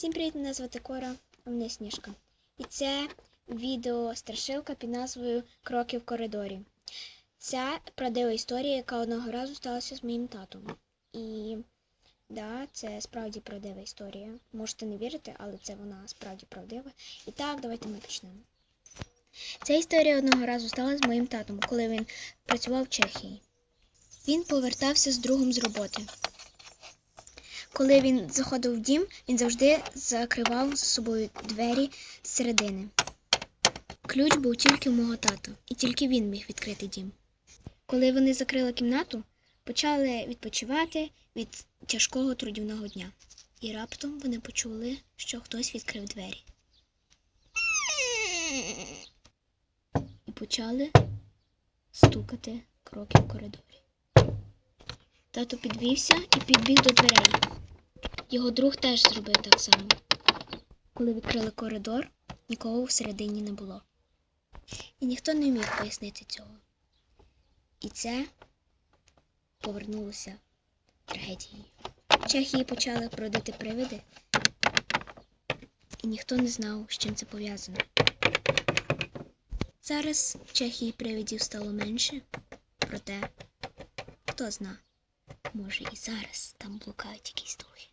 Всім привіт, мене звати Кора, а мене Сніжка. І це відео страшилка під назвою Кроки в коридорі. Це правдива історія, яка одного разу сталася з моїм татом. І да, це справді правдива історія. Можете не вірити, але це вона справді правдива. І так, давайте ми почнемо. Ця історія одного разу сталася з моїм татом, коли він працював в Чехії. Він повертався з другом з роботи. Коли він заходив в дім, він завжди закривав за собою двері зсередини. Ключ був тільки у мого тата, і тільки він міг відкрити дім. Коли вони закрили кімнату, почали відпочивати від тяжкого трудівного дня. І раптом вони почули, що хтось відкрив двері. І почали стукати кроки в коридорі. Тато підвівся і підбіг до дверей. Його друг теж зробив так само. Коли відкрили коридор, нікого всередині не було. І ніхто не міг пояснити цього. І це повернулося трагедією. В Чехії почали бродити привиди, і ніхто не знав, з чим це пов'язано. Зараз в Чехії привидів стало менше, проте хто зна, може і зараз там блукають якісь духи.